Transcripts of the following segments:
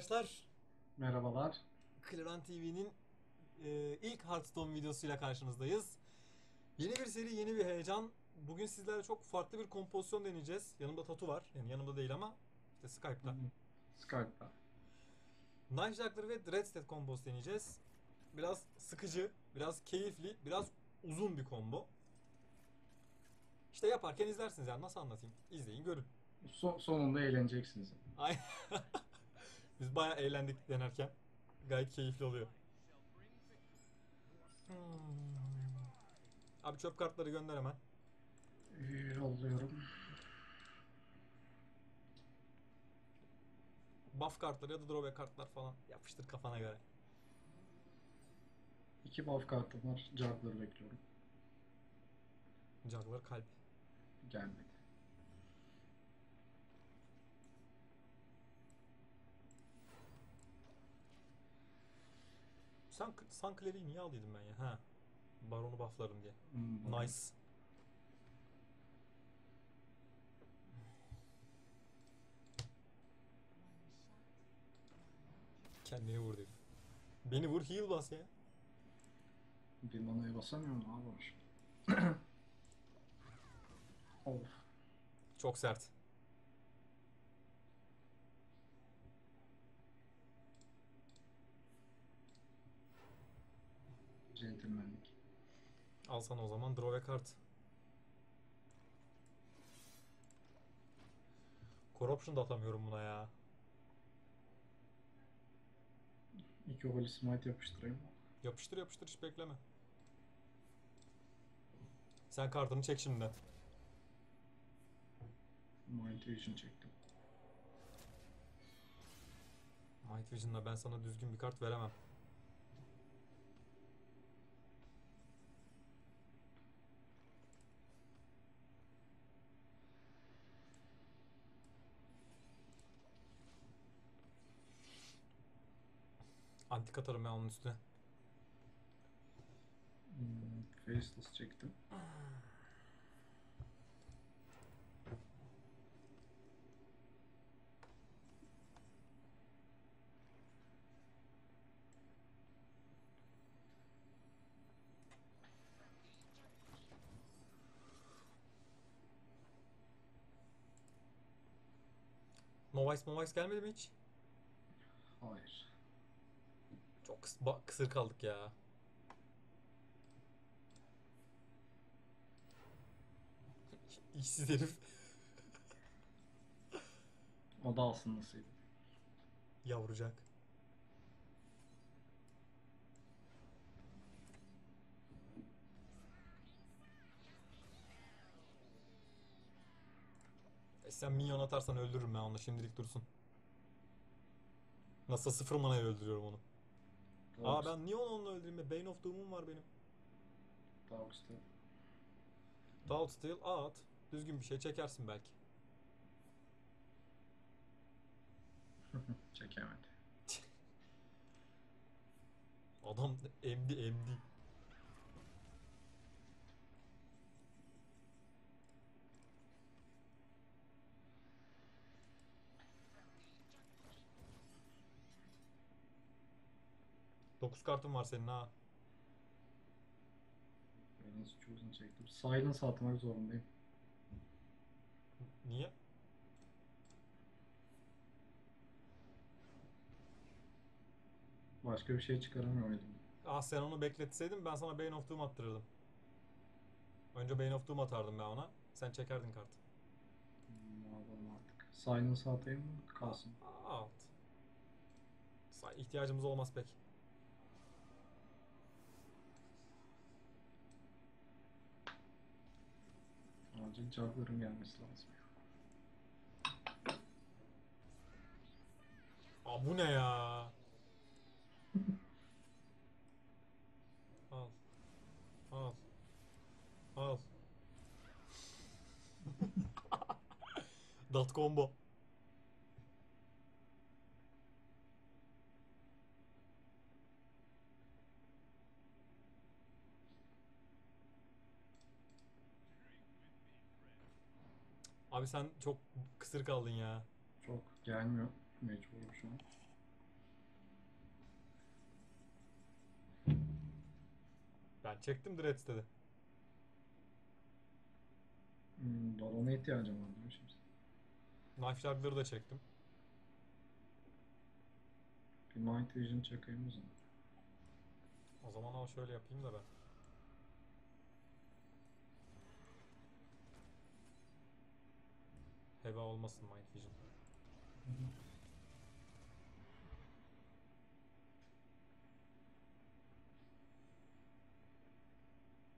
arkadaşlar. Merhabalar. Clearan TV'nin e, ilk Hearthstone videosuyla karşınızdayız. Yeni bir seri, yeni bir heyecan. Bugün sizlerle çok farklı bir kompozisyon deneyeceğiz. Yanımda Tatu var. Yani yanımda değil ama işte Skype'da. Skype'da. Knife Juggler ve Dreadstead kombosu deneyeceğiz. Biraz sıkıcı, biraz keyifli, biraz uzun bir combo. İşte yaparken izlersiniz yani nasıl anlatayım? İzleyin görün. So- sonunda eğleneceksiniz. Ay. Biz bayağı eğlendik denerken. Gayet keyifli oluyor. Hmm. Abi çöp kartları gönder hemen. Yolluyorum. Buff kartları ya da drawback kartlar falan yapıştır kafana göre. İki buff kartım var. Juggler bekliyorum. Juggler kalp. Gelmedi. Sen Sun Clary'i niye aldıydım ben ya? Ha. Baron'u bufflarım diye. Hmm, Nice. Kendini vur dedim. Beni vur heal bas ya. Bir manaya basamıyorum. Yapmış? of. Çok sert. Centilmenlik. Al sana o zaman draw a card. Corruption da atamıyorum buna ya. İki Holy Smite yapıştırayım. Yapıştır yapıştır hiç bekleme. Sen kartını çek şimdiden. Mind Vision çektim. Might Vision'la ben sana düzgün bir kart veremem. Antik atarım ben onun üstüne. Hmm, Faceless çektim. Novice Movice gelmedi mi hiç? Hayır. Çok kıs- kısır kaldık ya. İşsiz herif. O da alsın nasıydı? Yavrucak. E sen minyon atarsan öldürürüm ben onu şimdilik dursun. Nasıl sıfır manaya öldürüyorum onu. Aa ben niye onu onunla öldüreyim? Bane of Doom'um var benim. Dark Steel. Dark Steel at. Düzgün bir şey çekersin belki. Çekemedi. Adam MD MD. 9 kartın var senin ha. Ben nasıl chosen çektim. Silence atmak zorundayım. Niye? Başka bir şey çıkaramıyorum elimde. Ah sen onu bekletseydin ben sana Bane of Doom attırırdım. Önce Bane of Doom atardım ben ona. Sen çekerdin kartı. Hmm, ne yapalım artık. Silence atayım mı? Kalsın. Alt. İhtiyacımız olmaz pek. Acil Juggler'ın gelmesi lazım. Aa bu ne ya? Al. Al. Al. Dot combo. Abi sen çok kısır kaldın ya. Çok gelmiyor. Mecburum şu an. Ben çektim Dreads'te de. Hmm, balona ihtiyacım var diyor şimdi. Knife Juggler'ı da çektim. Bir Mind Vision çakayım o zaman. O zaman ama şöyle yapayım da ben. Heva olmasın Mind Vision.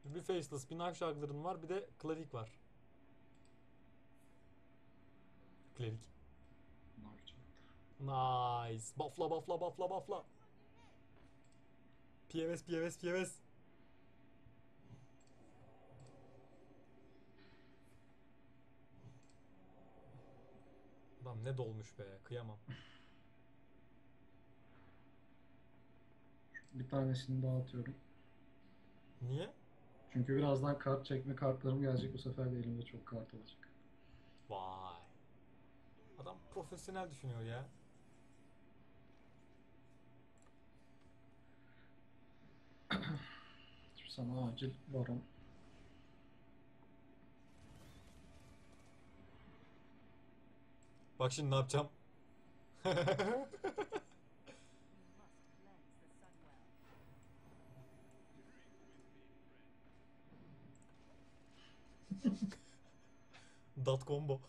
Bir Faceless, bir Knife Juggler'ın var, bir de Cleric var. Yapacaktır? Nice. Buffla buffla buffla buffla. PMS PMS PMS. Adam ne dolmuş be. Kıyamam. Bir tanesini daha atıyorum. Niye? Çünkü birazdan kart çekme kartlarım gelecek. Bu sefer de elimde çok kart olacak. Vay. Adam profesyonel düşünüyor ya. Sana acil baron. Bak şimdi ne yapacağım. Dot combo.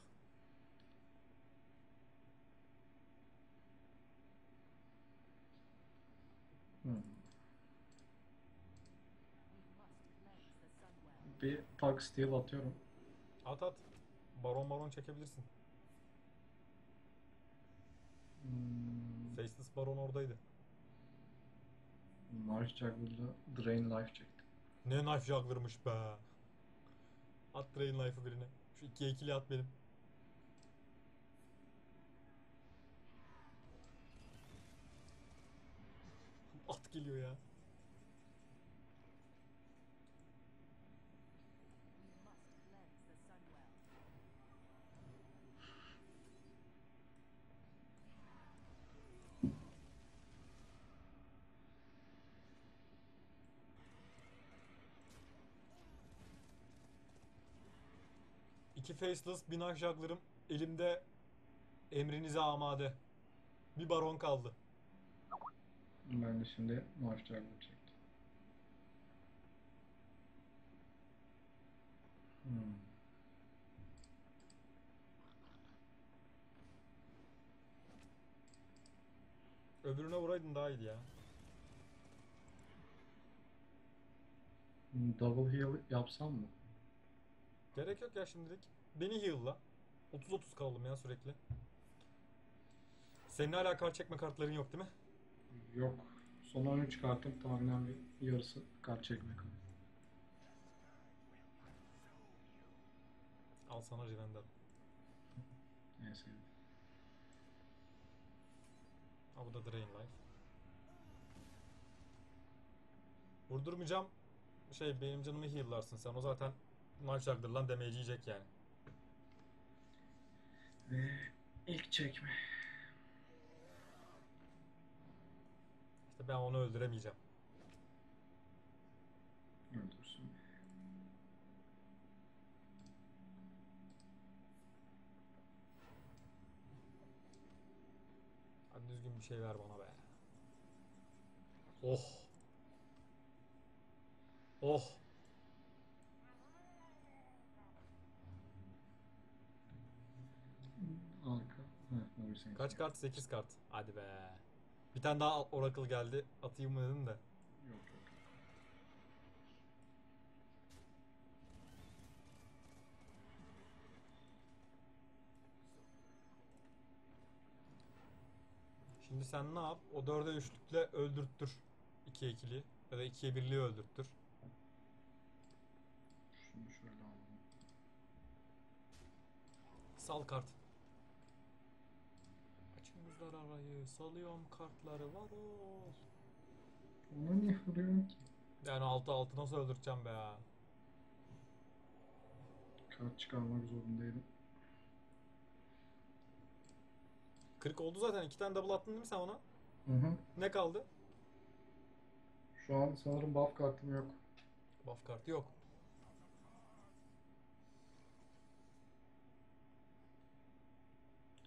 Hmm. Bir Pug Steel atıyorum. At at. Baron baron çekebilirsin. Hmm. Faceless baron oradaydı. Knife Juggler'da Drain Life çektim. Ne knife juggler'mış be. At drain knife'ı birine. Şu ikiye ikili at benim. At geliyor ya. İki faceless, knife juggler'ım. Elimde emrinize amade. Bir baron kaldı. Ben de şimdi Knife Juggler çektim. Hmm. Öbürüne vuraydın daha iyiydi ya. Double heal yapsam mı? Gerek yok ya şimdilik. Beni heal'la. 30-30 kaldım ya sürekli. Senin hala kart çekme kartların yok değil mi? Yok. Son 13 kartım tahminen bir yarısı kart çekmek. Al sana Rivendell. Neyse. Ha bu da Drain Life. Vurdurmayacağım. Şey benim canımı heal'larsın sen. O zaten Knife Juggler'lan damage yiyecek yani. Ve ilk çekme. İşte ben onu öldüremeyeceğim. Öldürsün. Hadi düzgün bir şey ver bana be. Oh. Oh. Senin. Kaç kart? 8 kart. Hadi be. Bir tane daha Oracle geldi. Atayım mı dedim de. Yok yok. Şimdi sen ne yap? O 4'e 3'lükle öldürttür. 2'ye 2'li ya da 2'ye 1'liği öldürttür. Şunu şöyle alalım. Sal kart. Açın arayı. Salıyorum kartları. Var ol. Ona niye vuruyorsun ki? Yani 6 6 nasıl öldüreceğim be ya? Kart çıkarmak zorundaydım. 40 oldu zaten. 2 tane double attın değil mi sen ona? Hı hı. Ne kaldı? Şu an sanırım buff kartım yok. Buff kartı yok.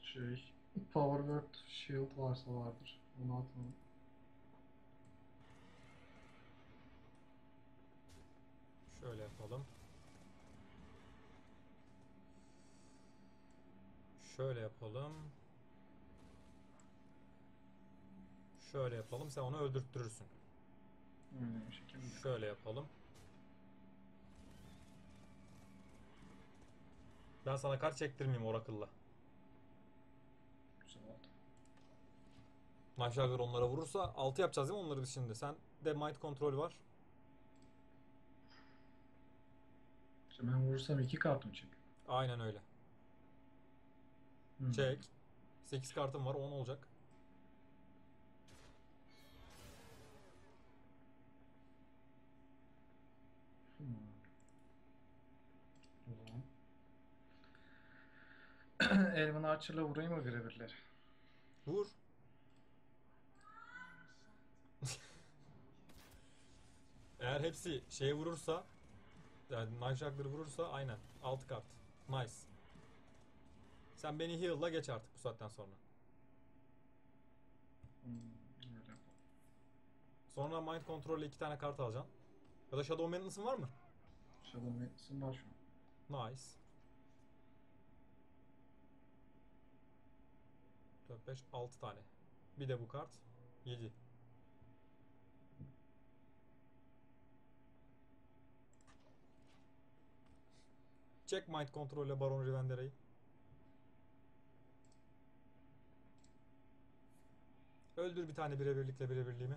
Şey, Power Word Shield varsa vardır. Onu atalım. Şöyle yapalım. Şöyle yapalım. Şöyle yapalım. Sen onu öldürttürürsün. Öyle bir şekilde. Şöyle yapalım. Ben sana kart çektirmeyeyim Oracle'la. Güzel oldu. Nightjagger onlara vurursa 6 yapacağız değil mi onları biz şimdi? Sen de Might Control var. İşte ben vurursam iki kart mı çek? Aynen öyle. Hmm. Çek. 8 kartım var 10 olacak. Elvin Archer'la vurayım mı birebirleri? Vur. Eğer hepsi şeye vurursa yani Nightjagger'ı vurursa aynen 6 kart. Nice. Sen beni heal'la geç artık bu saatten sonra. Hmm, öyle. Sonra Mind Control'le 2 tane kart alacaksın. Ya da Shadow Madness'ın var mı? Shadow Madness'ın var şu an. Nice. 4, 5, 6 tane. Bir de bu kart. 7. Check Mind Control ile Baron Rivendera'yı. Öldür bir tane birebirlikle birebirliğimi.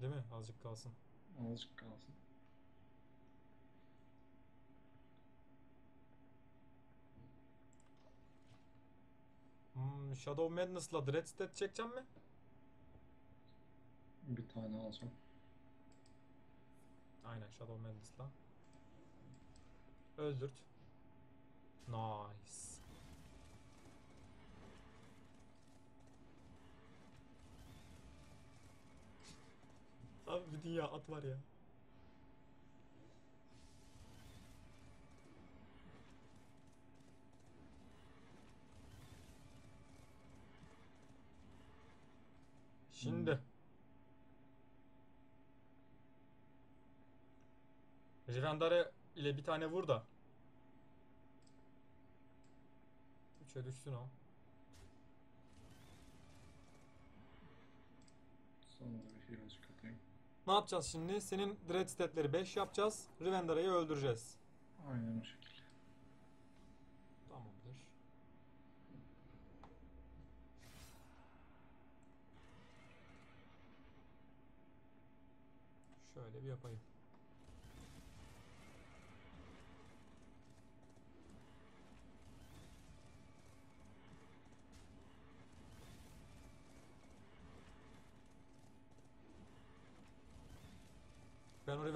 Değil mi? Azıcık kalsın. Azıcık kalsın. Hmm, Shadow Madness'la Dreadstead çekeceğim mi? Bir tane alacağım. Aynen Shadow Madness'la. Öldürt. Nice. Abi bir dünya at var ya. Şimdi. Rivendare ile bir tane vur da. 3'e düşsün o. Sonra da bir heal'cık atayım. Ne yapacağız şimdi? Senin Dread stat'leri 5 yapacağız. Rivendare'yi öldüreceğiz. Aynen o şekilde. Tamamdır. Şöyle bir yapayım.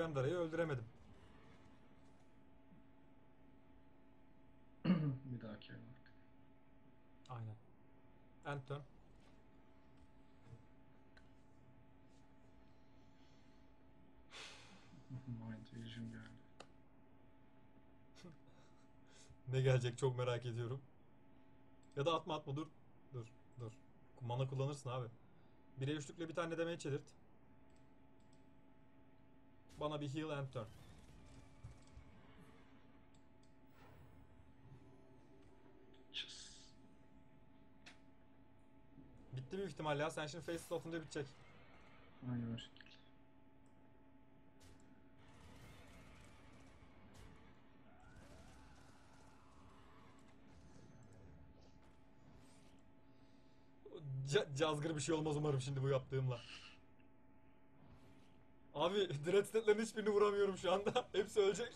Rivendare'yi öldüremedim. bir dahaki el artık. Aynen. Turn. Mind Vision geldi. Ne gelecek çok merak ediyorum. Ya da atma atma dur. Dur dur. Mana kullanırsın abi. 1'e 3'lükle bir tane demeye çelirt. Bana bir heal and turn. Bitti büyük ihtimal ya. Sen şimdi face slot'unda bitecek. Aynen o şekilde. Ca cazgır bir şey olmaz umarım şimdi bu yaptığımla. Abi Dreadstat'lerin hiçbirini vuramıyorum şu anda. Hepsi ölecek.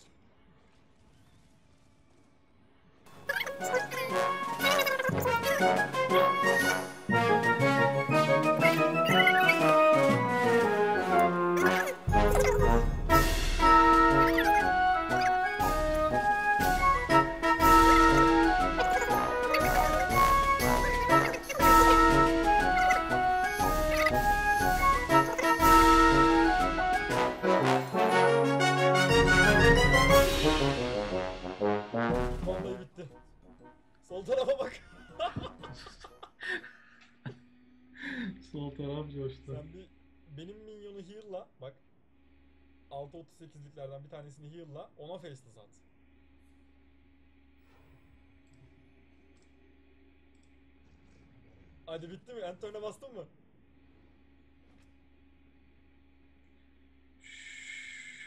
Hadi bitti mi? End turn'a bastın mı?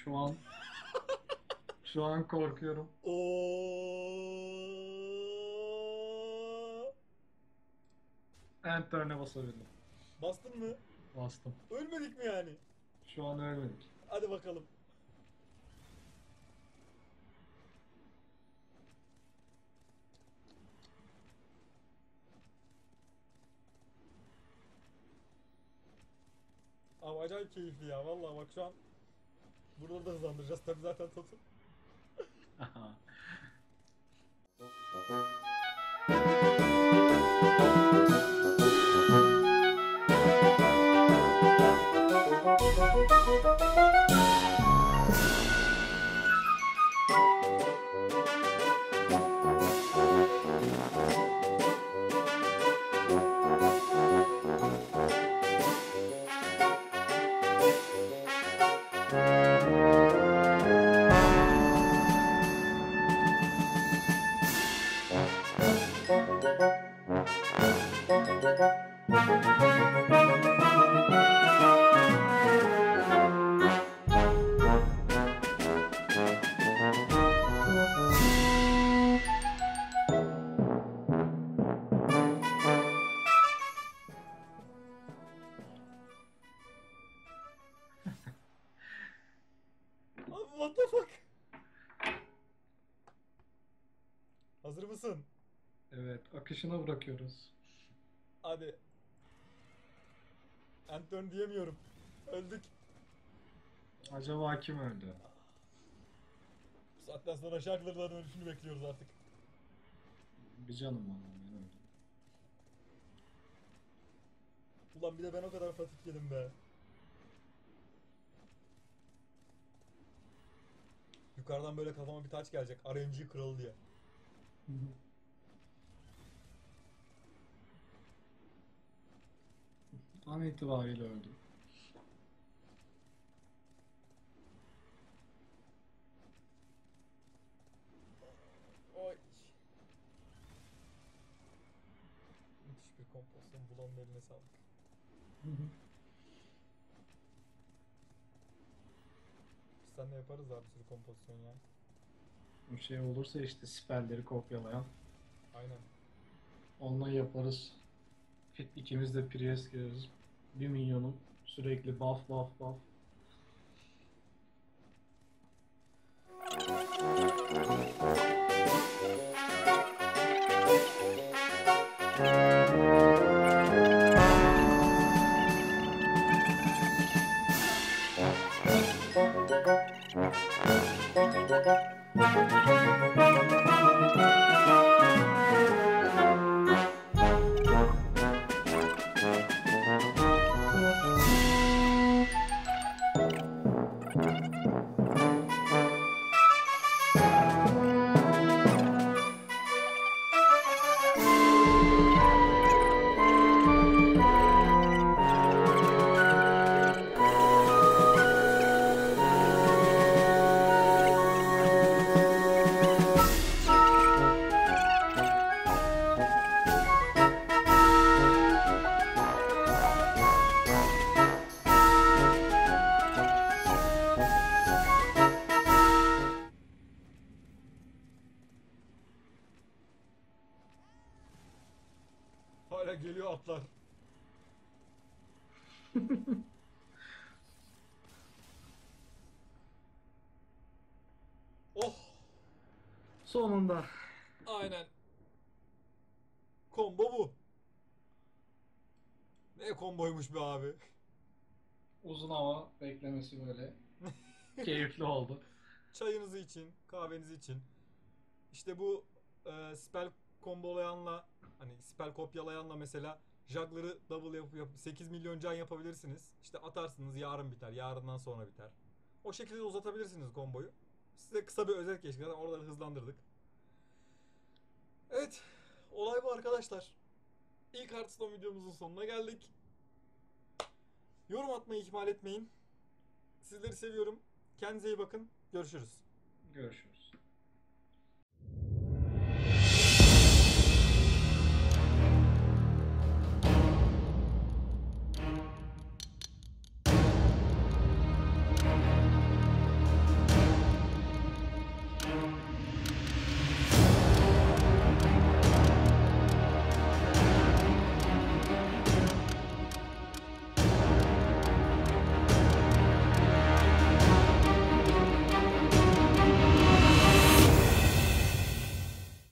Şu an şu an korkuyorum. Oo. Enter'ne basabildim. Bastın mı? Bastım. Ölmedik mi yani? Şu an ölmedik. Hadi bakalım. Acayip keyifli ya vallahi bak şu an burada da hızlandıracağız tabii zaten Totu. akışına bırakıyoruz. Hadi. Turn diyemiyorum. Öldük. Acaba kim öldü? Bu saatten sonra Shackler'ların ölüşünü bekliyoruz artık. Bir canım var ben öldüm. Ulan bir de ben o kadar fatik yedim be. Yukarıdan böyle kafama bir taç gelecek. RNG kralı diye. An itibariyle öldüm. Oy. Müthiş bir kompozisyon. Bulanın eline sağlık. Biz seninle yaparız abi bir sürü kompozisyon ya. Bir şey olursa işte siperleri kopyalayan Aynen. onunla yaparız. İkimiz de Priest gireriz. Bir milyonum sürekli buff buff buff. Hala Sonunda. Aynen. Kombo bu. Ne komboymuş be abi. Uzun ama beklemesi böyle. Keyifli oldu. Çayınızı için, kahvenizi için. İşte bu e, spell kombolayanla hani spell kopyalayanla mesela Juggler'ı double yapıp yap, 8 milyon can yapabilirsiniz. İşte atarsınız yarın biter. Yarından sonra biter. O şekilde uzatabilirsiniz komboyu. Size kısa bir özet geçtik. Zaten oraları hızlandırdık. Evet. Olay bu arkadaşlar. İlk Hearthstone videomuzun sonuna geldik. Yorum atmayı ihmal etmeyin. Sizleri seviyorum. Kendinize iyi bakın. Görüşürüz. Görüşürüz.